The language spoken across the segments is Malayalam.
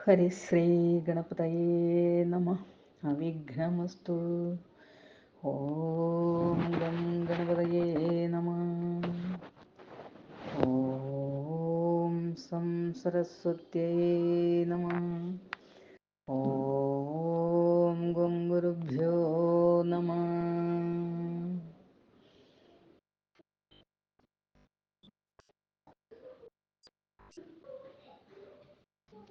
ഹരിശ്രീ ഗണപതയേ നമ അവിഘ്നമസ്തു ഓം ഗം ഗണപതയേ നമ ഓം സം സരസ്വത്യേ നമ ഓം ഗും ഗുരുഭ്യോ നമ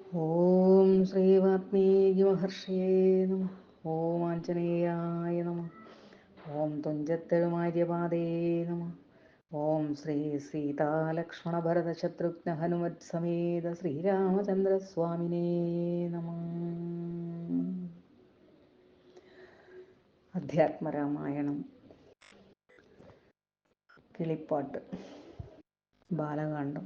ഓം ശ്രീ വാത്മീകി മഹർഷിയേ നമ. ഓം ആഞ്ജനേയായ നമ. ഓം തുഞ്ചത്തെഴുമാര്യപാദേ നമ. ഓം ശ്രീ സീതാലക്ഷ്മണ ഭരത ശത്രുഘ്ന ഹനുമത് സമേത ശ്രീരാമചന്ദ്രസ്വാമിനേ നമ. അധ്യാത്മരാമായണം. കിളിപ്പാട്ട്. ബാലകാന്ഡം.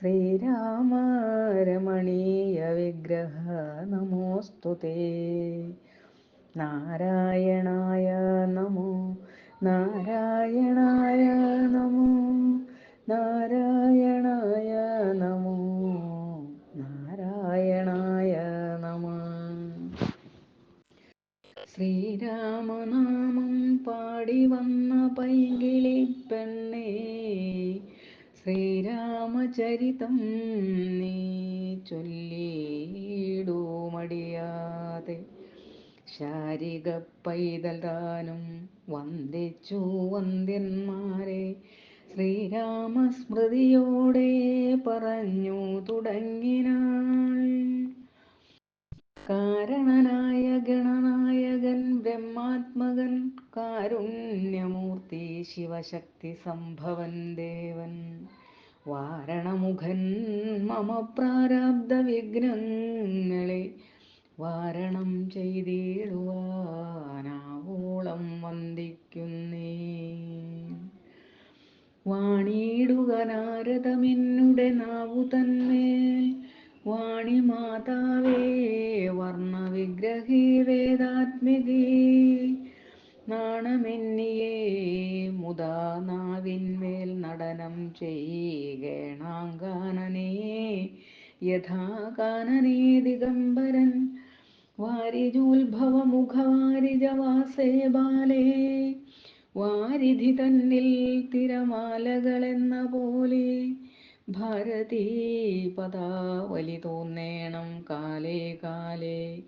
ശ്രീരാമ രമണീയ വിഗ്രഹ നമോസ്തു നാരായണായ നമോ നാരായണായ നമോ നാരായണായ നമോ നാരായണായ നമ. ശ്രീരാമനാമം പാടി വന്ന പൈകിളി പെണ്ണേ ശ്രീരാമചരിതം നീ ചൊല്ലിയിടൂമടിയാതെ ശാരിക പൈതൽ താനും വന്ദിച്ചു വന്ദ്യന്മാരെ ശ്രീരാമസ്മൃതിയോടെ പറഞ്ഞു തുടങ്ങിനാൾ. കാരണനായ ഗണനായകൻ ബ്രഹ്മാത്മകൻ കാരുണ്യമൂർത്തി ശിവശക്തി സംഭവൻ ദേവൻ. വാരണമുഖൻ മമ പ്രാരാബ്ദ വിഘ്നങ്ങളെ വാരണം ചെയ്തേടുവാനാവോളം വന്ദിക്കുന്നേ. വാണിയിടുക നാരദമെന്നുടെ നാവു തന്നേ. വാണി മാതാവേ വർണവിഗ്രഹീ വേദാത്മികേ. നാണമെന്നിയേ മുതാ നാവിന്മേൽ നടനം ചെയ്യണാങ്കാനനേ യഥാ കാനനേ ദിഗംബരൻ വാരിജോത്ഭവമുഖവാരിജവാസേ ബാലേ വാരിധി തന്നിൽ തിരമാലകളെന്ന പോലെ ഭാരതീ പദാവലി തോന്നേണം കാലേ കാലേ.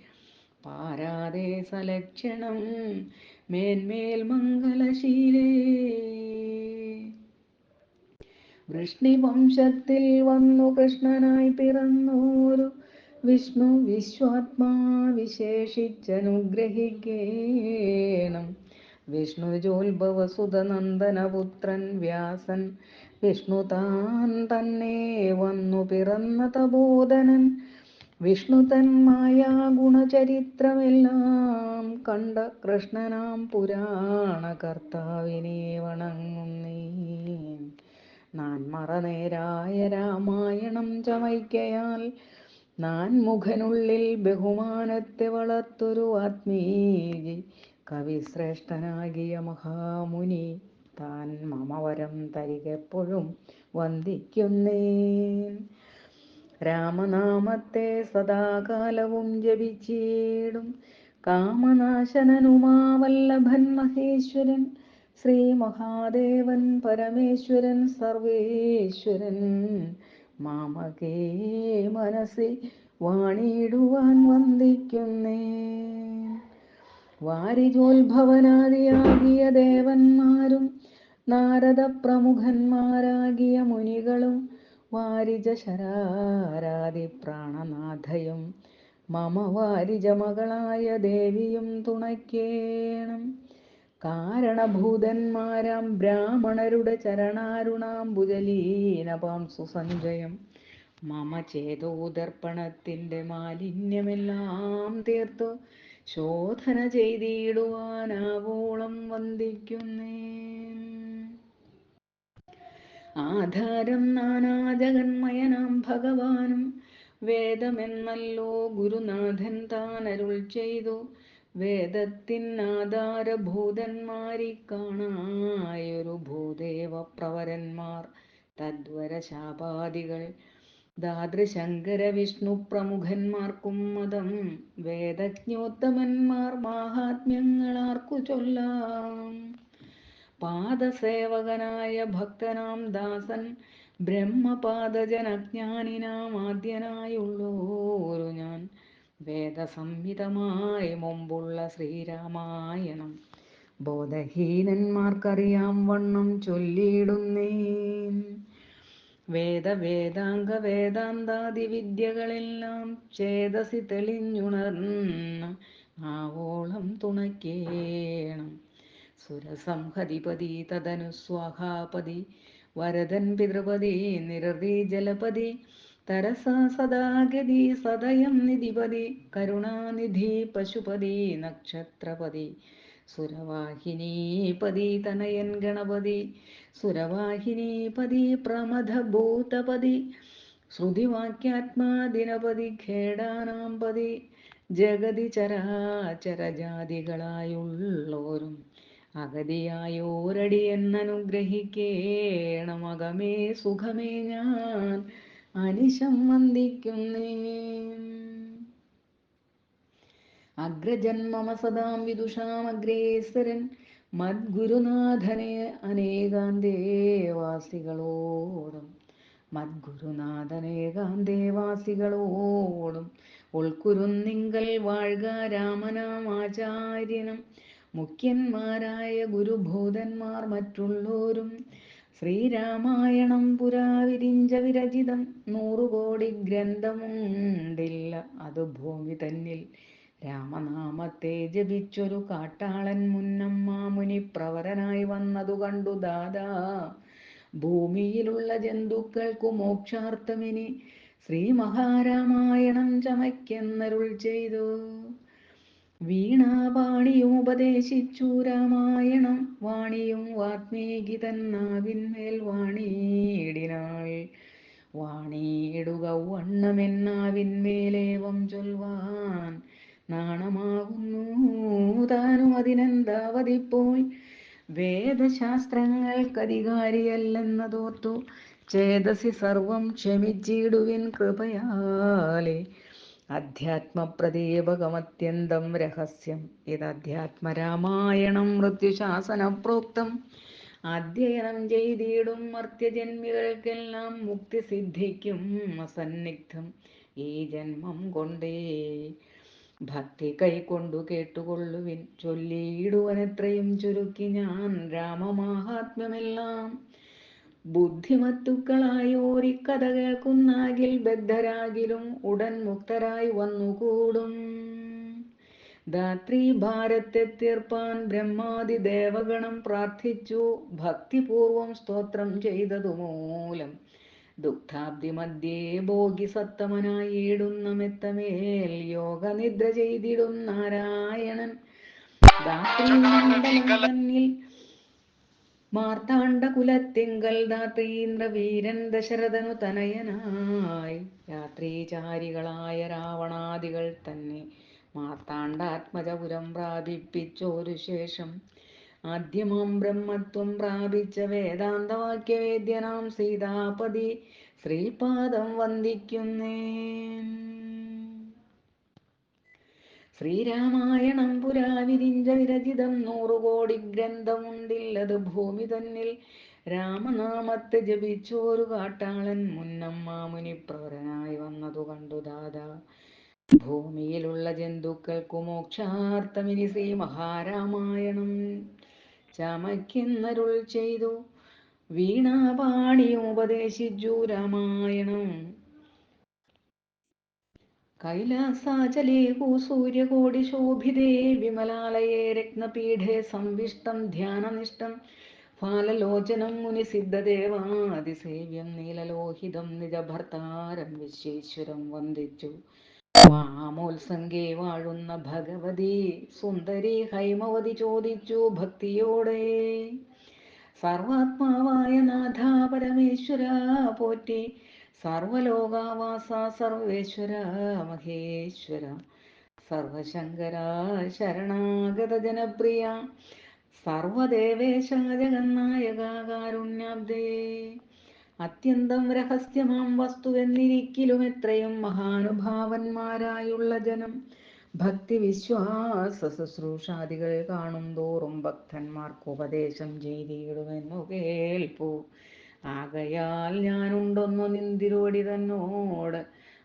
പാരാതെ സലക്ഷണം മേന്മേൽ മംഗളശീലേ. വൃഷ്ണി വംശത്തിൽ വന്നു കൃഷ്ണനായി പിറന്നോരു വിഷ്ണു വിശ്വാത്മാ വിശേഷിച്ചനുഗ്രഹിക്കേണം വിഷ്ണു വിഷ്ണുജോത്ഭവസുതനന്ദനപുത്രൻ വ്യാസൻ. വിഷ്ണു താൻ തന്നെ വന്നു പിറന്ന തബോധനൻ വിഷ്ണു തന്മായ ഗുണചരിത്രമെല്ലാം കണ്ട കൃഷ്ണനാം പുരാണ കർത്താവിനെ വണങ്ങുന്നേ നാൻ മറനേരായ രാമായണം ചമയ്ക്കയാൽ നാൻ മുഖനുള്ളിൽ ബഹുമാനത്തെ വളർത്തൊരു കവി കവിശ്രേഷ്ഠനാകിയ മഹാമുനി താൻ മമവരം തരികെപ്പോഴും വന്ദിക്കുന്നേൻ. രാമനാമത്തെ സദാകാലവും ജപിച്ചിടും. കാമനാശനനുമാവല്ലഭൻ മഹേശ്വരൻ ശ്രീ മഹാദേവൻ പരമേശ്വരൻ സർവേശ്വരൻ. മാമകേ മനസ്സിൽ വാണിയിടുവാൻ വന്ദിക്കുന്നേ. വാരിജോത്ഭവനാദിയാകിയ ദേവന്മാരും നാരദ പ്രമുഖന്മാരാകിയ മുനികളും വാരിജ ശരാരാതി പ്രാണനാഥയും മമ വാരിജ മകളായ ദേവിയും തുണയ്ക്കേണം. കാരണഭൂതന്മാരാം ബ്രാഹ്മണരുടെ ചരണാരുണാം ഭുജലീനപാം സുസഞ്ജയം. മമ ചേതോദർപ്പണത്തിന്റെ മാലിന്യമെല്ലാം തീർത്തു ശോധന ചെയ്തിടുവാനാവോളം വന്ദിക്കുന്നേ ആധാരം നാനാജഗന്മയനാം ഭഗവാനും. വേദമെന്നല്ലോ ഗുരുനാഥൻ താനരുൾ ചെയ്തു. വേദത്തിൻ ആധാരഭൂതന്മാരി കാണായൊരു ഭൂദേവ പ്രവരന്മാർ തദ്വര ശാപാദികൾ ദാതൃശങ്കര വിഷ്ണു പ്രമുഖന്മാർക്കും മതം. വേദജ്ഞോത്തമന്മാർ മാഹാത്മ്യങ്ങളാർക്കു ചൊല്ലാം. പാദസേവകനായ ഭക്തനാം ദാസൻ ബ്രഹ്മപാദജനജ്ഞാനിനാം ആദ്യനായുള്ളോരു ഞാൻ. വേദസംഹിതമായി മുമ്പുള്ള ശ്രീരാമായണം ബോധഹീനന്മാർക്കറിയാം വണ്ണം ചൊല്ലിയിടുന്നേൻ. വേദ വേദാംഗ വേദാന്താദി വിദ്യകളെല്ലാം ചേതസി തെളിഞ്ഞുണർന്ന് ആവോളം തുണയ്ക്കേണം സുരസംഹതിപതി തദനു സ്വാഹാപതി വരദൻ പിതൃപതി നിരതി ജലപതി. തരസാ സദാഗതി സദയം നിധിപതി. കരുണാനിധി പശുപതി നക്ഷത്രപതി. സുരവാഹിനീപതി തനയൻ ഗണപതി. സുരവാഹിനീപതി പ്രമഥഭൂതപതി ശ്രുതിവാക്യാത്മാദിനപതി ഖേടാനാംപതി ജഗതി ചരാചരജാതികളായുള്ളോരും അഗതിയായോരടി എന്നനുഗ്രഹിക്കേണമകമേ സുഖമേ ഞാൻ അനിശം വന്ദിക്കുന്നേ. അഗ്രജന്മമ സദാം വിദുഷാമഗ്രേസരൻ മദ്ഗുരുനാഥനെ അനേകാന്തേവാസികളോടും മദ്ഗുരുനാഥനേകാന്തേവാസികളോടും ഉൾക്കുരുന്നിങ്കൽ വാഴ്ക രാമനാം ആചാര്യനും മുഖ്യന്മാരായ ഗുരുഭൂതന്മാർ മറ്റുള്ളോരും ശ്രീരാമായണം പുരാവിരിഞ്ച വിരചിതം നൂറുകോടി ഗ്രന്ഥമുണ്ടില്ല. അത് ഭൂമി തന്നിൽ രാമനാമത്തെ ജപിച്ചൊരു കാട്ടാളൻ മുന്നമ്മാമുനി പ്രവരനായി വന്നതു കണ്ടു ദാദാ. ഭൂമിയിലുള്ള ജന്തുക്കൾക്കു മോക്ഷാർത്ഥമിനി ശ്രീ മഹാരാമായണം ചമയ്ക്കെന്നരുൾ ചെയ്തു. വീണാപാണിയും ഉപദേശിച്ചു രാമായണം. വാണിയും വാത്മീകി തന്നാവിന്മേൽ വാണിയിടിനാൾ. വാണിയിടുക വണ്ണമെന്നാവിന്മേലേവം ചൊൽവാൻ. നാണമാകുന്നു താനും അതിനെന്താവതിപ്പോയി വേദശാസ്ത്രങ്ങൾക്കധികാരിയല്ലെന്നതോർത്തു. ചേതസി സർവം ക്ഷമിച്ചിടുവിൻ കൃപയാലേ. അധ്യാത്മപ്രദീപകമത്യന്തം രഹസ്യം. ഇതധ്യാത്മരാമായണം മൃത്യുശാസന പ്രോക്തം അധ്യയനം ചെയ്തിടും മർത്യജന്മികൾക്കെല്ലാം മുക്തി സിദ്ധിക്കും അസന്നിഗ്ധം. ഈ ജന്മം കൊണ്ടേ ഭക്തി കൈക്കൊണ്ടു കേട്ടുകൊള്ളുവിൻ. ചൊല്ലിയിടുവനെത്രയും ചുരുക്കി ഞാൻ രാമമാഹാത്മ്യമെല്ലാം. ബുദ്ധിമത്തുക്കളായോരി കഥ കേൾക്കുന്നാകിൽ ബദ്ധരാകിലും ഉടൻ മുക്തരായി വന്നുകൂടും. ധാത്രി ഭാരത്തെ തീർപ്പാൻ ബ്രഹ്മാതി ദേവഗണം പ്രാർത്ഥിച്ചു. ഭക്തിപൂർവം സ്തോത്രം ചെയ്തതു മൂലം ദുഃഖാബ്ദി മധ്യേ ഭോഗി സത്തമനായിടുന്ന മെത്തമേൽ യോഗനിദ്ര ചെയ്തിടും നാരായണൻ. തന്നിൽ മാർത്താണ്ഡ കുലത്തിങ്കൽ ധാത്രീന്ദ്ര വീരൻ ദശരഥനു തനയനായി. രാത്രീചാരികളായ രാവണാദികൾ തന്നെ മാർത്താണ്ഡാത്മജപുരം പ്രാപിപ്പിച്ചോരു ശേഷം ആദ്യമാം ബ്രഹ്മത്വം പ്രാപിച്ച വേദാന്തവാക്യവേദ്യനാം സീതാപതി ശ്രീപാദം വന്ദിക്കുന്നേ ശ്രീരാമായണം പുരാവിരിഞ്ച വിരചിതം നൂറുകോടി ഗ്രന്ഥമുണ്ടില്ലത് ഭൂമി തന്നിൽ. രാമനാമത്തെ ജപിച്ചോരു കാട്ടാളൻ മുന്നമ്മ മുനിപ്രവരനായി വന്നതു കണ്ടു ദാദാ. ഭൂമിയിലുള്ള ജന്തുക്കൾക്കു മോക്ഷാർത്ഥമിനി ശ്രീ മഹാരാമായണം. ചമയ്ക്കുന്നരുൾ ചെയ്തു. വീണാപാണിയും ഉപദേശിച്ചു രാമായണം. കൈലാസാചലേ സൂര്യകോടി ശോഭിതേ വിമലാലയേ രത്നപീഠേ സംവിഷ്ടം ധ്യാനനിഷ്ടം ഫാലലോചനം മുനിസിദ്ധദേവാതിസേവ്യം നീലലോഹിതം നിജഭർത്താരം വിശ്വേശ്വരം വന്ദിച്ചു. വാമോത്സംഗേ വാഴുന്ന ഭഗവതി സുന്ദരി ഹൈമവതി ചോദിച്ചു ഭക്തിയോടെ. സർവാത്മാവായ നാഥ പരമേശ്വര പോറ്റി സർവലോകാവാസ സർവേശ്വര മഹേശ്വര. സർവശങ്കര ശരണാഗത ജനപ്രിയ. സർവദേവേശ ജഗന്നായക അത്യന്തം രഹസ്യമാം വസ്തുവെന്നിരിക്കലും എത്രയും മഹാനുഭാവന്മാരായുള്ള ജനം. ഭക്തി വിശ്വാസ ശുശ്രൂഷാദികൾ കാണും തോറും ഭക്തന്മാർക്ക് ഉപദേശം ചെയ്തിടുമെന്നു കേൾപ്പു. ആകയാൽ ഞാനുണ്ടൊന്നു നിന്തിരോടി തന്നോട്.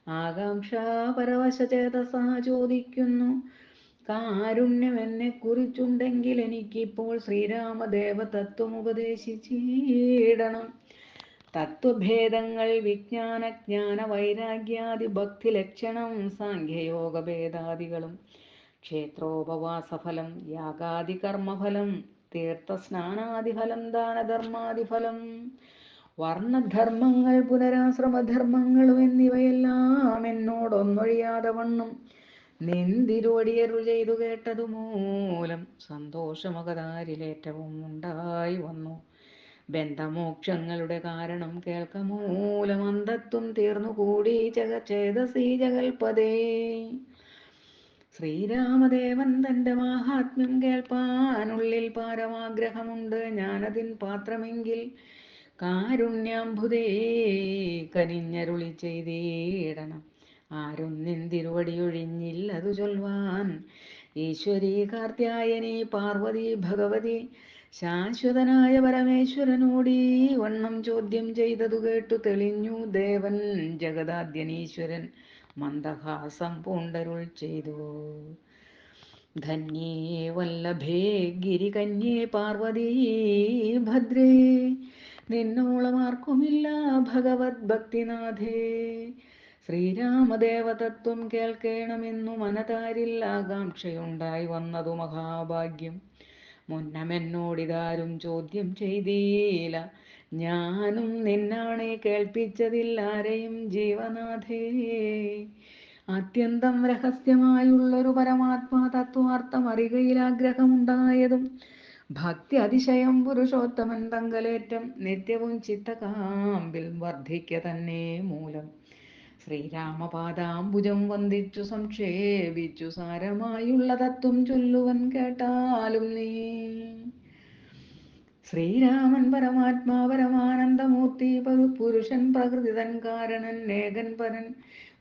ആകാംക്ഷ പരവശചേതസ ചോദിക്കുന്നു. കാരുണ്യം എന്നെ കുറിച്ചുണ്ടെങ്കിൽ എനിക്കിപ്പോൾ ശ്രീരാമദേവ തത്വം ഉപദേശിച്ചിടണം തത്വഭേദങ്ങൾ വിജ്ഞാന ജ്ഞാന വൈരാഗ്യാദി ഭക്തി ലക്ഷണം സാഖ്യയോഗ ഭേദാദികളും ക്ഷേത്രോപവാസഫലം യാഗാദി കർമ്മഫലം തീർത്ഥസ്നാനാദിഫലം ദാനധർമാദിഫലം. വർണധർമ്മങ്ങൾ പുനരാശ്രമധർമ്മങ്ങളും എന്നിവയെല്ലാം എന്നോടൊന്നൊഴിയാതെ വണ്ണം. നെന്തിരുവടിയരു ചെയ്തു കേട്ടതുമൂലം സന്തോഷമകതാരിലേറ്റവും ഉണ്ടായി വന്നു. ബന്ധമോക്ഷങ്ങളുടെ കാരണം കേൾക്കമൂലം അന്തത്വം തീർന്നുകൂടി ജഗചേതസീ ജഗൽപദേ ശ്രീരാമദേവൻ തന്റെ മാഹാത്മ്യം കേൾപ്പാനുള്ളിൽ പാരമാഗ്രഹമുണ്ട്. ഞാനതിൻ പാത്രമെങ്കിൽ കാരുണ്യാംബുദേ കനിഞ്ഞരുളി ചെയ്തിടണം. ആരും നിന്തിരുവടിയൊഴിഞ്ഞില്ലതു ചൊൽവാൻ. ഈശ്വരി കാർത്യായനി പാർവതി ഭഗവതി ശാശ്വതനായ പരമേശ്വരനോടി വണ്ണം ചോദ്യം ചെയ്തതു കേട്ടു തെളിഞ്ഞു ദേവൻ ജഗദാദ്യനീശ്വരൻ മന്ദഹാസം പൂണ്ടരുൾ ചെയ്തു. ധന്യേ വല്ലഭേ ഗിരികന്യേ പാർവതീ ഭദ്രേ നിന്നോളമാർക്കുമില്ല ഭഗവത് ഭക്തിനാഥേ. ശ്രീരാമദേവതത്വം കേൾക്കേണമെന്നു മനതാരിൽ ആകാംക്ഷയുണ്ടായി വന്നതു മഹാഭാഗ്യം. മുന്നമെന്നോടിതാരും ചോദ്യം ചെയ്തീല. ഞാനും നിന്നാണേ കേൾപ്പിച്ചതില്ലാരെയും ജീവനാഥേ. അത്യന്തം രഹസ്യമായുള്ളൊരു പരമാത്മാ തത്വാർത്ഥം അറികയിൽ ആഗ്രഹമുണ്ടായതും ഭക്തി അതിശയം പുരുഷോത്തമൻ തങ്കലേറ്റം നിത്യവും ചിത്തകാമ്പിൽ വർദ്ധിക്ക തന്നെ മൂലം. ശ്രീരാമപാദാംബുജം വന്ദിച്ചു സംക്ഷേപിച്ചു സാരമായുള്ള തത്വം ചൊല്ലുവൻ കേട്ടാലും നീ. ശ്രീരാമൻ പരമാത്മാ പരമാനന്ദമൂർത്തി പരു- പുരുഷൻ പ്രകൃതിതൻ കാരണൻ ഏകൻ പരൻ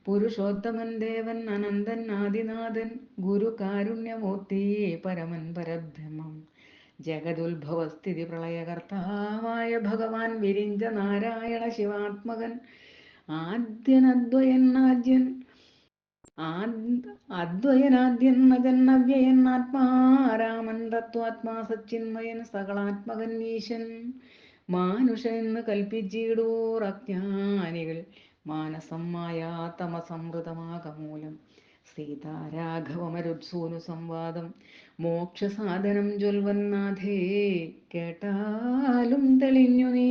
പുരുഷോത്തമൻ ദേവൻ അനന്തൻ ആദിനാഥൻ ഗുരു കാരുണ്യമൂർത്തി പരമൻ പരബ്രഹ്മം. ജഗതുത്ഭവസ്ഥിതി പ്രളയകർത്താവായ ഭഗവാൻ വിരിഞ്ച നാരായണ ശിവാത്മകൻ ആദ്യനദ്വയനാദ്യൻ അദ്വയനാദ്യൻ അജൻ അവ്യയൻ ആത്മാരാമൻ തത്വാത്മാ സച്ചിന്മയൻ സകളാത്മകൻ ഈശൻ മാനുഷൻ എന്ന് കൽപ്പിച്ചിടൂർ അജ്ഞാനികൾ മാനസം മായാ തമസമൃതമാകമൂലം സീതാരാഘവമരുത്സൂനു സംവാദം മോക്ഷസാധനം ജ്വൽവന്നാഥേ കേട്ടാലും തെളിഞ്ഞു നീ.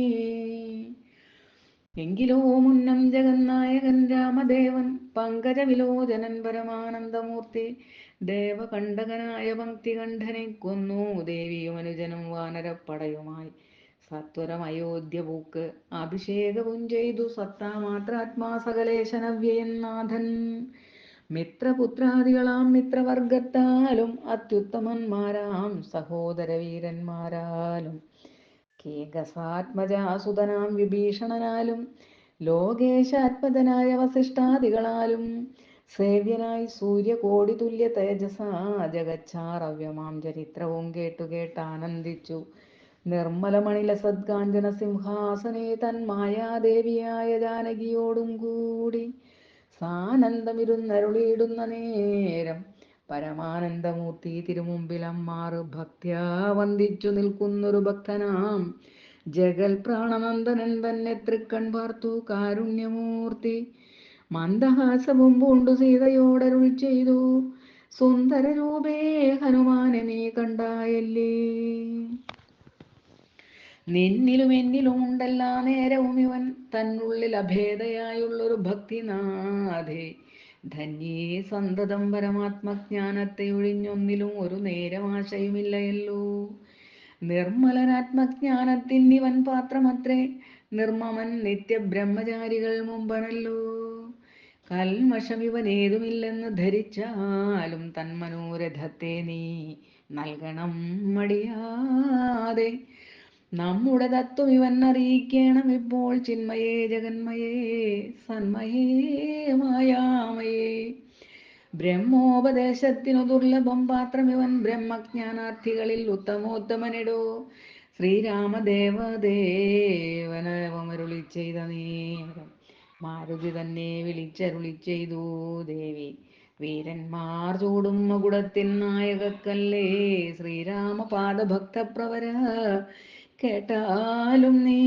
എങ്കിലോ മുന്നം ജഗന്നായകൻ രാമദേവൻ പങ്കജവിലോചനൻ പരമാനന്ദമൂർത്തി ദേവകണ്ഠകനായ ഭക്തികണ്ഠനെ കൊന്നു ദേവിയും അനുജനും വാനരപ്പടയുമായി. സത്വരം അയോധ്യ പൂക്ക് അഭിഷേകവും ചെയ്തു സത്താമാത്രാത്മാ സകലേശനവ്യയൻ നാഥൻ. മിത്രപുത്രാദികളാം മിത്രവർഗത്താലും അത്യുത്തമന്മാരാം സഹോദരവീരന്മാരാലും കേകസാത്മജാസുതനാം വിഭീഷണനാലും ലോകേശാത്മജനായ വസിഷ്ഠാദികളാലും സേവ്യനായി സൂര്യകോടി തുല്യ തേജസാ ജഗച്ചാറവ്യമാം ചരിത്രവും കേട്ടു കേട്ടാനന്ദിച്ചു നിർമ്മലമണില സദ്ഗാഞ്ജന സിംഹാസനേ തൻ മായാദേവിയായ ജാനകിയോടും കൂടി സാനന്ദമിരുന്നരുളിയിടുന്ന നേരം പരമാനന്ദമൂർത്തി തിരുമുമ്പിൽ അമ്മാറ് ഭക്ത്യാ വന്ദിച്ചു നിൽക്കുന്നൊരു ഭക്തനാം. ജഗൽ പ്രാണനന്ദനൻ തന്നെ തൃക്കൺ പാർത്തു കാരുണ്യമൂർത്തി. മന്ദഹാസവും പൂണ്ടു സീതയോടരുൾ ചെയ്തു. സുന്ദര രൂപേ ഹനുമാനെ നീ കണ്ടായല്ലേ? നിന്നിലും എന്നിലും ഉണ്ടെല്ലാ നേരവും ഇവൻ തന്നുള്ളിൽ അഭേദയായുള്ളൊരു ഭക്തിനാഥേ. ധന്യേ സന്തതം പരമാത്മജ്ഞാനത്തെ ഒഴിഞ്ഞൊന്നിലും ഒരു നേരമാശയുമില്ലയല്ലോ. നിർമ്മലനാത്മജ്ഞാനത്തിൻ ഇവൻ പാത്രമത്രേ. നിർമ്മമൻ നിത്യബ്രഹ്മചാരികൾ മുമ്പനല്ലോ. കൽമഷം ഇവനേതുമില്ലെന്ന് ധരിച്ചാലും തന്മനോരഥത്തെ നീ നൽകണം മടിയാതെ. നമ്മുടെ തത്വം ഇവൻ അറിയിക്കണം ഇപ്പോൾ. ചിന്മയേ ജഗന്മയേ സന്മയേ മായാമയേ. ബ്രഹ്മോപദേശത്തിനു ദുർലഭം പാത്രം ഇവൻ ബ്രഹ്മജ്ഞാനാർത്ഥികളിൽ ഉത്തമോത്തമനിടോ. ശ്രീരാമദേവദേവനവമരുളി ചെയ്ത നേരം മാരുതി തന്നെ വിളിച്ചരുളി ചെയ്തു ദേവി. വീരന്മാർ ചൂടും മകുടത്തിൻ നായകക്കല്ലേ. ശ്രീരാമ പാദഭക്തപ്രവര കേട്ടാലും നീ.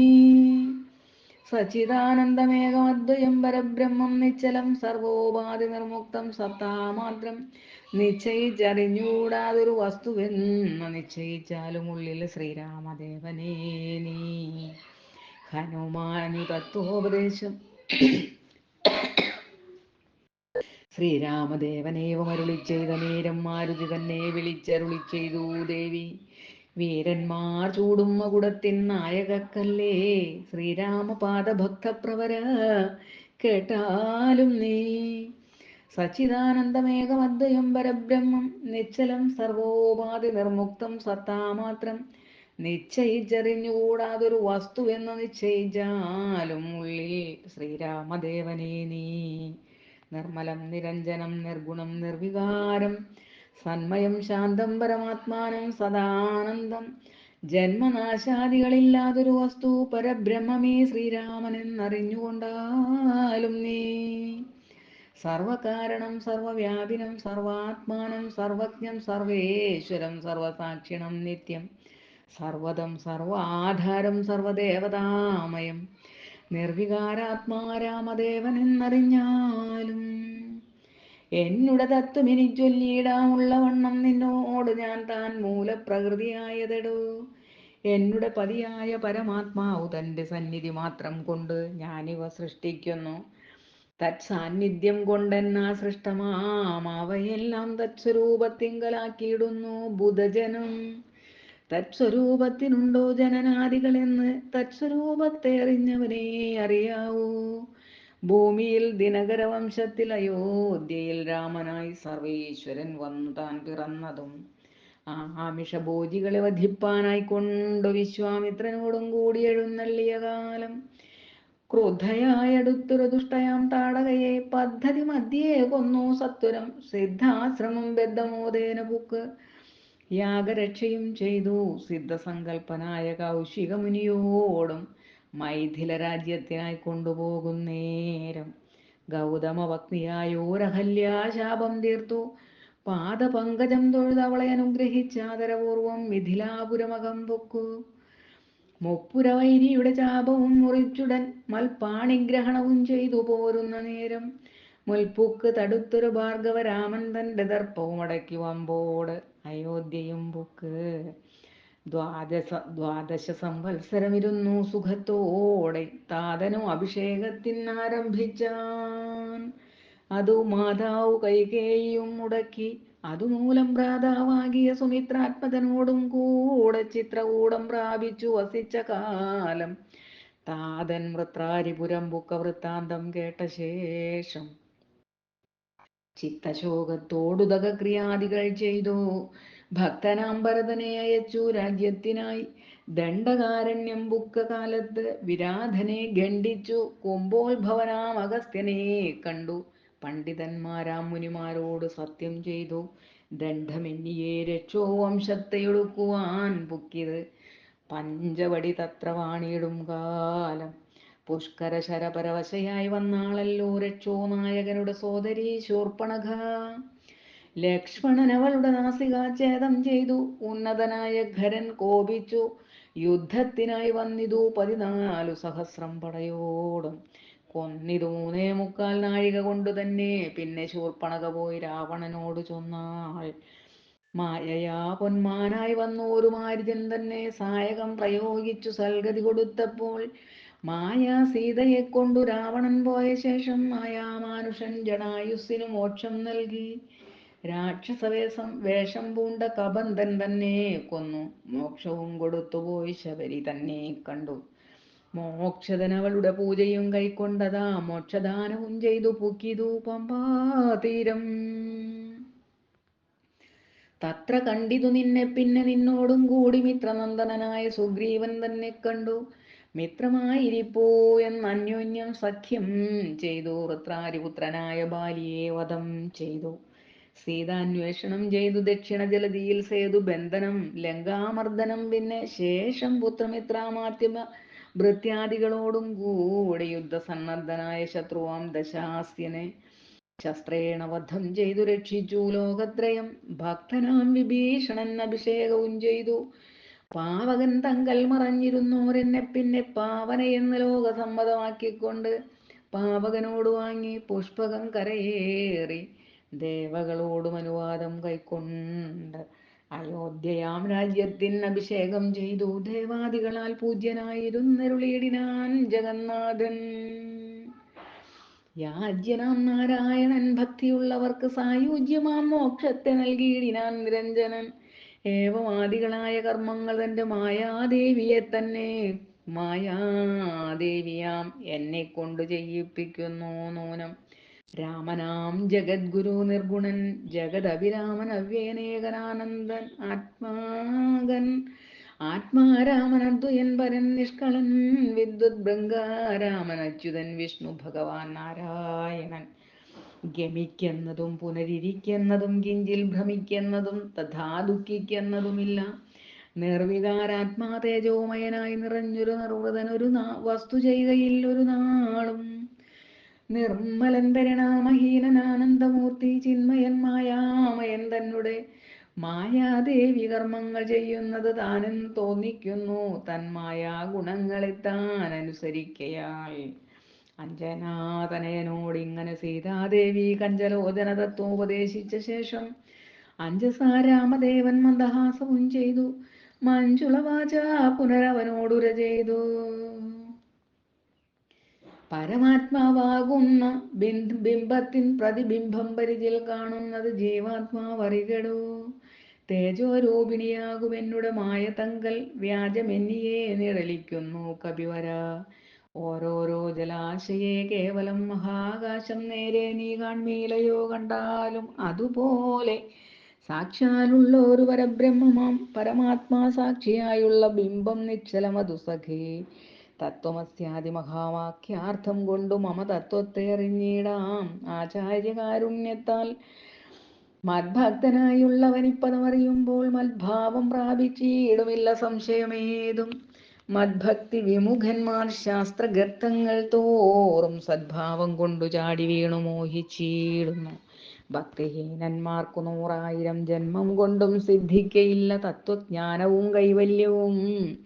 സച്ചിദാനന്ദമേകമദ്വയം പരബ്രഹ്മം നിശ്ചലം സർവോപാധി നിർമുക്തം സത്താമാത്രം നിശ്ചയിച്ചറിഞ്ഞൂടാതൊരു വസ്തുവെന്ന് നിശ്ചയിച്ചാലും ഉള്ളിൽ ശ്രീരാമദേവനേ നീ. ഹനുമാനു തത്വോപദേശം. ശ്രീരാമദേവനേവമരുളി ചെയ്ത നേരം മാരുതി തന്നെ വിളിച്ചരുളി ചെയ്തു ദേവി. വീരന്മാർ ചൂടും മകുടത്തിൻ നായകക്കല്ലേ? ശ്രീരാമപാദ ഭക്തപ്രവര കേട്ടാലും നീ. സച്ചിദാനന്ദമേകമദ്വയം പരബ്രഹ്മം നിശ്ചലം സർവോപാധി നിർമുക്തം സത്താമാത്രം. നിശ്ചയിച്ചറിഞ്ഞുകൂടാതൊരു വസ്തു എന്ന് നിശ്ചയിച്ചാലും ഉള്ളിൽ ശ്രീരാമദേവനേ നീ. നിർമ്മലം നിരഞ്ജനം നിർഗുണം നിർവികാരം സന്മയം ശാന്തം പരമാത്മാനം സദാനന്ദം. ജന്മനാശാദികളില്ലാതൊരു വസ്തു പരബ്രഹ്മമേ ശ്രീരാമൻ എന്നറിഞ്ഞുകൊണ്ടാലും നീ. സർവകാരണം സർവവ്യാപിനം സർവാത്മാനം സർവജ്ഞം സർവേശ്വരം സർവസാക്ഷിണം നിത്യം. സർവതം സർവാധാരം സർവദേവതാമയം. നിർവികാരാത്മാരാമദേവൻ എന്നറിഞ്ഞാലും എന്നുടെ തത്വം ഇനി ചൊല്ലിയിടാമുള്ള വണ്ണം നിന്നോട് ഞാൻ താൻ മൂലപ്രകൃതിയായതെടോ. എന്നുടെ പതിയായ പരമാത്മാവ് തന്റെ സന്നിധി മാത്രം കൊണ്ട് ഞാനിവ സൃഷ്ടിക്കുന്നു. തത് സാന്നിധ്യം കൊണ്ടെന്നാ സൃഷ്ടമാവയെല്ലാം തത്സ്വരൂപത്തിങ്കലാക്കിയിടുന്നു ബുധജനം. തത്സ്വരൂപത്തിനുണ്ടോ ജനനാദികളെന്ന് തത്സ്വരൂപത്തെ അറിഞ്ഞവനെ അറിയാവൂ. ഭൂമിയിൽ ദിനകര വംശത്തിൽ അയോധ്യയിൽ രാമനായി സർവേശ്വരൻ വന്നു താൻ പിറന്നതും. ആമിഷഭോജികളെ വധിപ്പാനായി കൊണ്ടു വിശ്വാമിത്രനോടും കൂടി എഴുന്നള്ളിയ കാലം. ക്രോധയായടുത്തൊരു ദുഷ്ടയാം താടകയെ പദ്ധതി മധ്യേ കൊന്നു സത്വരം. സിദ്ധാശ്രമം ബദ്ധമോദേന പുക്ക് യാഗരക്ഷയും ചെയ്തു. സിദ്ധസങ്കൽപ്പനായ കൗശിക മുനിയോടും മൈഥില രാജ്യത്തിനായി കൊണ്ടുപോകുന്നേരം ഗൗതമ പത്നിയായോരഹല്യാശാപം തീർത്തു. പാദപങ്കജം തൊഴുതവളെ അനുഗ്രഹിച്ചാദരപൂർവം മിഥിലാപുരമകം പൊക്കു. മുപ്പുരവൈരിയുടെ ചാപവും മുറിച്ചുടൻ മൽപാണിഗ്രഹണവും ചെയ്തു പോരുന്ന നേരം മുൽപ്പുക്ക് തടുത്തൊരു ഭാർഗവരാമൻ തന്റെ ദർപ്പവും അടക്കി വമ്പോട് അയോധ്യയും പുക്ക്. ദ്വാദശ ദ്വാദശ സംവത്സരമിരുന്നു സുഖത്തോടെ. താതനു അഭിഷേകത്തിനാരംഭിച്ചാൻ അതു മാതാവ് കൈകേയും മുടക്കി. അതുമൂലം ഭ്രാതാവാകിയ സുമിത്രാത്മജനോടും കൂടെ ചിത്രകൂടം പ്രാപിച്ചു വസിച്ച കാലം. താതൻ വൃത്രാരിപുരം ബുക്ക വൃത്താന്തം കേട്ട ശേഷം ചിത്തശോകത്തോടുതക ക്രിയാദികൾ ചെയ്തു. ഭക്തനാം ഭരതനെ അയച്ചു രാജ്യത്തിനായി ദണ്ഡകാരണ്യം ബുക്ക കാലത്ത് വിരാധനെ ഖണ്ഡിച്ചു കുംഭോത്ഭവനാം അഗസ്ത്യനെ കണ്ടു. പണ്ഡിതന്മാരാം മുനിമാരോട് സത്യം ചെയ്തു. ദണ്ഡമെന്നിയെ രക്ഷോ വംശത്തെയൊടുക്കുവാൻ ബുക്കിത് പഞ്ചവടി തത്ര വാണിയിടും കാലം. പുഷ്കര ശരപരവശയായി വന്നാളല്ലോ രക്ഷോ നായകനുടെ സോദരി ശൂർപ്പണഖ ലക്ഷ്മണൻ അവളുടെ നാസികാച്ഛേദം ചെയ്തു. ഉന്നതനായ ഖരൻ കോപിച്ചു. യുദ്ധത്തിനായി വന്നിതു പതിനാലു സഹസ്രം പടയോടും. കൊന്നിതു മൂന്നേ മുക്കാൽ നാഴിക കൊണ്ട് തന്നെ. പിന്നെ ശൂർപ്പണക പോയി രാവണനോട് ചൊന്നാൾ മായയാ പൊന്മാനായി വന്നു. ഒരു മാരുതൻ തന്നെ സായകം പ്രയോഗിച്ചു സൽഗതി കൊടുത്തപ്പോൾ മായ സീതയെ കൊണ്ടു രാവണൻ പോയ ശേഷം മായാമാനുഷൻ ജടായുസിനു മോക്ഷം നൽകി. രാക്ഷസവേഷം വേഷം പൂണ്ട കബന്ധൻ തന്നെ കൊന്നു. മോക്ഷവും കൊടുത്തുപോയി ശബരി തന്നെ കണ്ടു. മോക്ഷതനവളുടെ പൂജയും കൈക്കൊണ്ടതാ. മോക്ഷദാനവും ചെയ്തു പുക്കിതു പമ്പാതീരം തത്ര കണ്ടിതു നിന്നെ പിന്നെ നിന്നോടും കൂടി മിത്രനന്ദനായ സുഗ്രീവൻ തന്നെ കണ്ടു. മിത്രമായിരിപ്പോ എന്ന് അന്യോന്യം സഖ്യം ചെയ്തു. വൃത്രാരിപുത്രനായ ബാലിയെ വധം ചെയ്തു. സീതാന്വേഷണം ചെയ്തു ദക്ഷിണ ജലതിയിൽ സേതു ബന്ധനം ലങ്കാമർദ്ദനം പിന്നെ ശേഷം പുത്രമിത്രാമാധ്യമ ഭൃത്യാദികളോടും കൂടി യുദ്ധസന്നദ്ധനായ ശത്രുവാം ദശാസ്യനെ ശസ്ത്രേണ വധം ചെയ്തു രക്ഷിച്ചു. ലോകത്രയം ഭക്തനാം വിഭീഷണൻ അഭിഷേകവും ചെയ്തു. പാവകൻ തങ്കൽ മറഞ്ഞിരുന്നോരെന്നെ പിന്നെ പാവനയെന്ന് ലോകസമ്മതമാക്കിക്കൊണ്ട് പാവകനോട് വാങ്ങി പുഷ്പകം കരയേറി ദേവകളോടും അനുവാദം കൈക്കൊണ്ട് അയോധ്യയാം രാജ്യത്തിൻ അഭിഷേകം ചെയ്തു. ദേവാദികളാൽ പൂജ്യനായിരുന്നരുളിയിടിനാൻ ജഗന്നാഥൻ. യാജ്യനാം നാരായണൻ ഭക്തിയുള്ളവർക്ക് സായുജ്യമാം മോക്ഷത്തെ നൽകിയിടിനാൻ നിരഞ്ജനൻ. ഏവമാദികളായ കർമ്മങ്ങൾ തന്റെ മായാദേവിയെ തന്നെ മായാദേവിയാം എന്നെ കൊണ്ട് ചെയ്യിപ്പിക്കുന്നു നൂനം. രാമനാം ജഗദ്ഗുരു നിർഗുണൻ ജഗദഭിരാമൻ അവ്യയനേകനാനന്ദൻ ആത്മാകൻ. ആത്മാരാമൻ പരൻ നിഷ്കളൻ വിദ്വത് ബൃംഗാരാമൻ അച്യുതൻ വിഷ്ണു ഭഗവാൻ നാരായണൻ. ഗമിക്കുന്നതും പുനരിരിക്കുന്നതും കിഞ്ചിൽ ഭ്രമിക്കുന്നതും തഥാ ദുഃഖിക്കുന്നതുമില്ല. നിർവികാരാത്മാ തേജോമയനായി നിറഞ്ഞൊരു നിർവൃതൻ ഒരു വസ്തു ഒരു നാളും നിർമ്മലൻ പരിണാമഹീനനാനന്ദമൂർത്തി ചിന്മയൻ മായാമയൻ തന്നെ മായാദേവി കർമ്മങ്ങൾ ചെയ്യുന്നത് താനും തോന്നിക്കുന്നു. തന്മായാ ഗുണങ്ങളെ താൻ അനുസരിക്കയാൽ. അഞ്ജനാതനയനോട് ഇങ്ങനെ സീതാദേവി കഞ്ചലോചന തത്വം ഉപദേശിച്ച ശേഷം അഞ്ജസാരാമദേവൻ മന്ദഹാസവും ചെയ്തു. മഞ്ജുളവാച പുനരവനോടുര ചെയ്തു. പരമാത്മാവാകുന്ന ബിംബത്തിൻ പ്രതിബിംബം പരിചിൽ കാണുന്നത് ജീവാത്മാവറികടോ. തേജോരൂപിണിയാകുമെന്നുടെ മായ തങ്കൽ വ്യാജമെന്നിയെ നിഴലിക്കുന്നു കപിവര. ഓരോരോ ജലാശയെ കേവലം മഹാകാശം നേരെ നീ കാൺമീലയോ കണ്ടാലും അതുപോലെ സാക്ഷാലുള്ള ഒരു പരബ്രഹ്മമാം പരമാത്മാ സാക്ഷിയായുള്ള ബിംബം നിശ്ചലമതു സഖേ തത്വമസ്യാദി മഹാവാക്യാർത്ഥം കൊണ്ടു മമ തത്വത്തെ അറിഞ്ഞിടാം. ആചാര്യകാരുണ്യത്താൽ മദ്ഭക്തനായുള്ളവനിപ്പതമറിയുമ്പോൾ മദ്ഭാവം പ്രാപിച്ചിടുമില്ല സംശയമേതും. മദ്ഭക്തി വിമുഖന്മാർ ശാസ്ത്രഗർത്തങ്ങൾ തോറും സദ്ഭാവം കൊണ്ടു ചാടി വീണു മോഹിച്ചിടുന്നു. ഭക്തിഹീനന്മാർക്കു നൂറായിരം ജന്മം കൊണ്ടും സിദ്ധിക്കയില്ല തത്വജ്ഞാനവും കൈവല്യവും.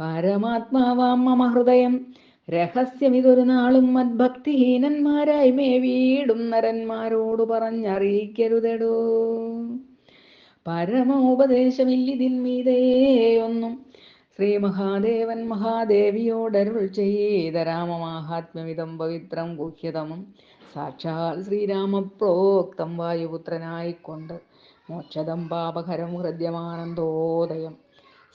പരമാത്മാവാം മമ ഹൃദയം. രഹസ്യമിതൊരു നാളും മദ്ഭക്തിഹീനന്മാരായി മേ വീടും നരന്മാരോട് പറഞ്ഞറിയിക്കരുതെടോ. പരമോപദേശമില്ലിതിന്മീതേയൊന്നും ശ്രീ മഹാദേവൻ മഹാദേവിയോടരുൾ ചെയ്ത രാമമാഹാത്മ്യമിതം പവിത്രം ഗുഹ്യതമം. സാക്ഷാൽ ശ്രീരാമപ്രോക്തം വായുപുത്രനായിക്കൊണ്ട് മോക്ഷതം പാപകരം ഹൃദ്യമാനന്ദോദയം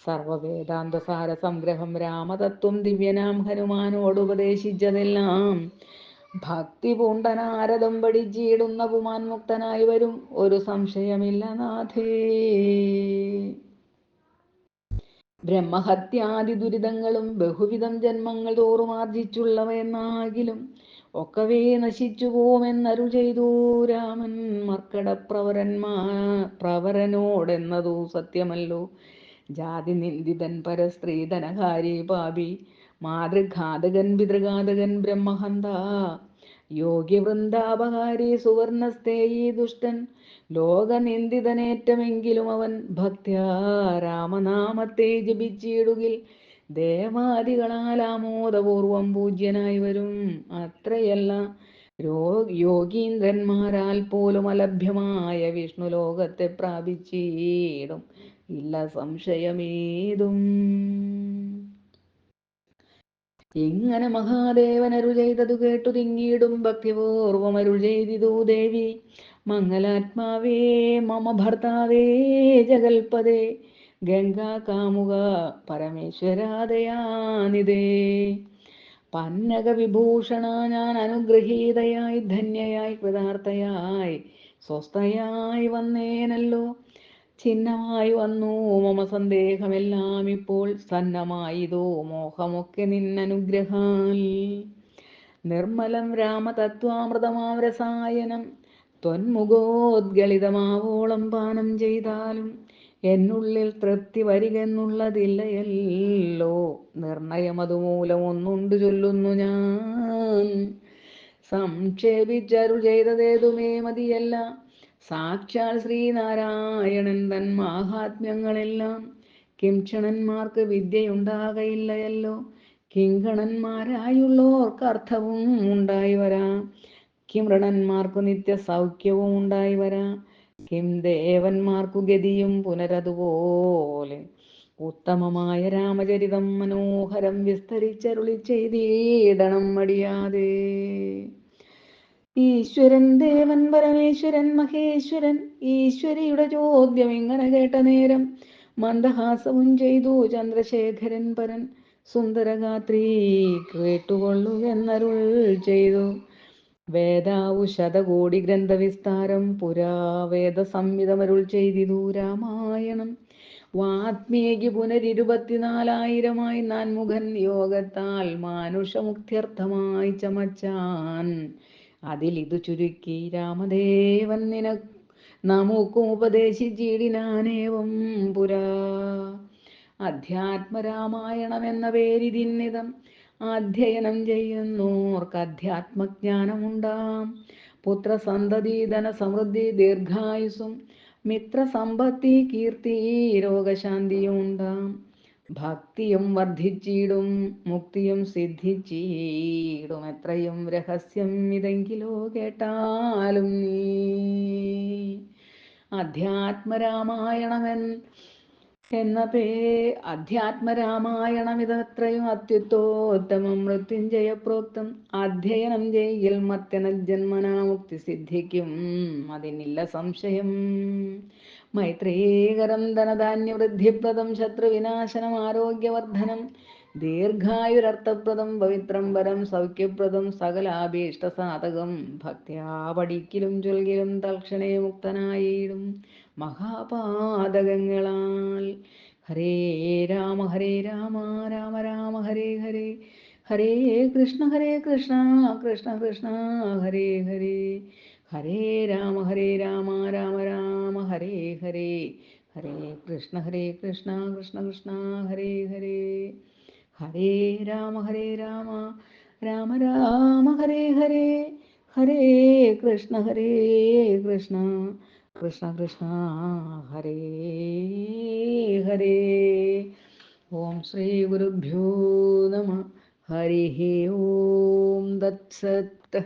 സർവവേദാന്തസാര സംഗ്രഹം രാമതത്വം ദിവ്യനാം ഹനുമാനോട് ഉപദേശിച്ചതെല്ലാം. ഭക്തി പൂണ്ടനാരദം പഠിച്ചിടുന്ന പുമാൻ മുക്തനായി വരും. ഒരു സംശയമില്ല നാഥേ. ബ്രഹ്മഹത്യാദി ദുരിതങ്ങളും ബഹുവിധം ജന്മങ്ങൾ തോറും ആർജിച്ചുള്ളവയെന്നാകിലും ഒക്കവേ നശിച്ചു പോമെന്നരു ചെയ്തു രാമൻ. മർക്കട പ്രവരന്മാ പ്രവരനോടെന്നതു സത്യമല്ലോ. ജാതി നിന്ദിതൻ പരസ്ത്രീ ധനകാരി പാപി മാതൃഘാതകൻ പിതൃഘാതകൻ ബ്രഹ്മഹന്ത യോഗ്യവൃന്ദാപകാരി സുവർണസ്തേയി ദുഷ്ടൻ ലോകനിന്ദിതനേറ്റമെങ്കിലും അവൻ ഭക്ത രാമനാമത്തെ ജപിച്ചിടുകിൽ ദേവാദികളാൽ ആമോദപൂർവം പൂജ്യനായി വരും. അത്രയല്ല യോഗീന്ദ്രന്മാരാൽ പോലും അലഭ്യമായ വിഷ്ണു ലോകത്തെ പ്രാപിച്ചിടും. ഇല്ല സംശയമേതും. ഇങ്ങനെ മഹാദേവൻ അരുൾ ചെയ്തതു കേട്ടു തിങ്ങിയിടും ഭക്തിപൂർവം അരുൾ ദേവി. മംഗലാത്മാവേ മമ ഭർത്താവേ ജഗൽപദേ ഗംഗാ കാമുക പരമേശ്വരാദയാനിതേ പന്നക വിഭൂഷണ ഞാൻ അനുഗ്രഹീതയായി ധന്യയായി കൃതാർത്ഥയായി സ്വസ്ഥയായി വന്നേനല്ലോ. ചിഹ്നമായി വന്നു. മമ സന്ദേഹമെല്ലാം ഇപ്പോൾ സന്നമായിതോ. മോഹമൊക്കെ നിന്നനുഗ്രഹാൽ നിർമ്മലം രാമതത്വാമൃതമാം രസായനം ത്വന്മുഖോദ്ഗളിതമാവോളം പാനം ചെയ്താലും എന്നുള്ളിൽ തൃപ്തി വരികെന്നുള്ളതില്ലയല്ലോ. ഒന്നുണ്ട് ചൊല്ലുന്നു ഞാൻ. സംക്ഷേപിച്ചരു ചെയ്തതേതുമേ മതിയല്ല. സാക്ഷാൽ ശ്രീനാരായണൻ തൻ മാഹാത്മ്യങ്ങളെല്ലാം. കിംക്ഷണന്മാർക്ക് വിദ്യയുണ്ടാകയില്ലയല്ലോ. കിങ്കണന്മാരായുള്ളവർക്ക് അർത്ഥവും ഉണ്ടായി വരാം. കിമൃണന്മാർക്കു നിത്യ സൗഖ്യവും ഉണ്ടായി വരാം. കിം ദേവന്മാർക്കു ഗതിയും പുനരതുപോലെ. ഉത്തമമായ രാമചരിതം മനോഹരം വിസ്തരിച്ചരുളി ചെയ്തിടണം മടിയാതെ. ഈശ്വരൻ ദേവൻ പരമേശ്വരൻ മഹേശ്വരൻ ഈശ്വരിയുടെ ചോദ്യം ഇങ്ങനെ കേട്ട നേരം മന്ദഹാസവും ചെയ്തു ചന്ദ്രശേഖരൻ പരൻ. സുന്ദരഗാത്രി കേട്ടുകൊള്ളുകെന്നരുൾ ചെയ്തു. വേദാവു ശതകോടി ഗ്രന്ഥവിസ്താരം പുരാ വേദ സംവിധമരുൾ ചെയ്തിതു രാമായണം. വാത്മീകി പുനരിരുപത്തിനാലായിരമായി നാൻമുഖൻ യോഗത്താൽ മാനുഷമുക്തിയർത്ഥമായി ചമച്ചാൻ. അതിലിതു ചുരുക്കി രാമദേവൻ നിന നമുക്കും ഉപദേശിച്ചിടിനാനേവം പുരാ. അധ്യാത്മരാമായണം എന്ന പേരിതിന്നിതം അധ്യയനം ചെയ്യുന്നോർക്ക് അധ്യാത്മജ്ഞാനമുണ്ടാം. പുത്രസന്തതി ധനസമൃദ്ധി ദീർഘായുസും മിത്രസമ്പത്തി കീർത്തി രോഗശാന്തിയും ഉണ്ടാം ഭക്തിയും വർദ്ധിച്ചിടും മുക്തിയും സിദ്ധിച്ചിടും. എത്രയും രഹസ്യം ഇതെങ്കിലോ കേട്ടാലും നീ. അധ്യാത്മരാമായണമെൻ എന്ന പേ അധ്യാത്മരാമായണം ഇതത്രയും അത്യുത്തോത്തമം മൃത്യുഞ്ജയപ്രോക്തം അധ്യയനം ചെയ്യിൽ മത്യന ജന്മനാമുക്തി സിദ്ധിക്കും. അതിനില്ല സംശയം. മൈത്രേകരം ധനധാന്യവൃദ്ധിപ്രദം ശത്രുവിനാശനം ആരോഗ്യവർദ്ധനം ദീർഘായുരർത്ഥപ്രദം പവിത്രം വരം സൗഖ്യപ്രദം സകലാഭീഷ്ടസാധകം ഭക്തിയാ പടിക്കിലും ചൊൽകിലും തൽക്ഷണേ മുക്തനായിടും മഹാപാതകങ്ങളാൽ. ഹരേ രാമ ഹരേ രാമ രാമ രാമ ഹരേ ഹരേ ഹരേ കൃഷ്ണ ഹരേ കൃഷ്ണ കൃഷ്ണ കൃഷ്ണ ഹരേ ഹരേ. ഹരേ രാമ ഹരേ രാമ രാമ രാമ ഹരേ ഹരേ. ഹരേ കൃഷ്ണ ഹരേ കൃഷ്ണ കൃഷ്ണ കൃഷ്ണ ഹരേ ഹരേ. ഹരേ രാമ ഹരേ രാമ രാമ രാമ ഹരേ ഹരേ. ഹരേ കൃഷ്ണ ഹരേ കൃഷ്ണ കൃഷ്ണ കൃഷ്ണ ഹരേ ഹരേ. ഓം ശ്രീ ഗുരുഭ്യോ നമ. ഹരി ഓം ദത്സത്ത്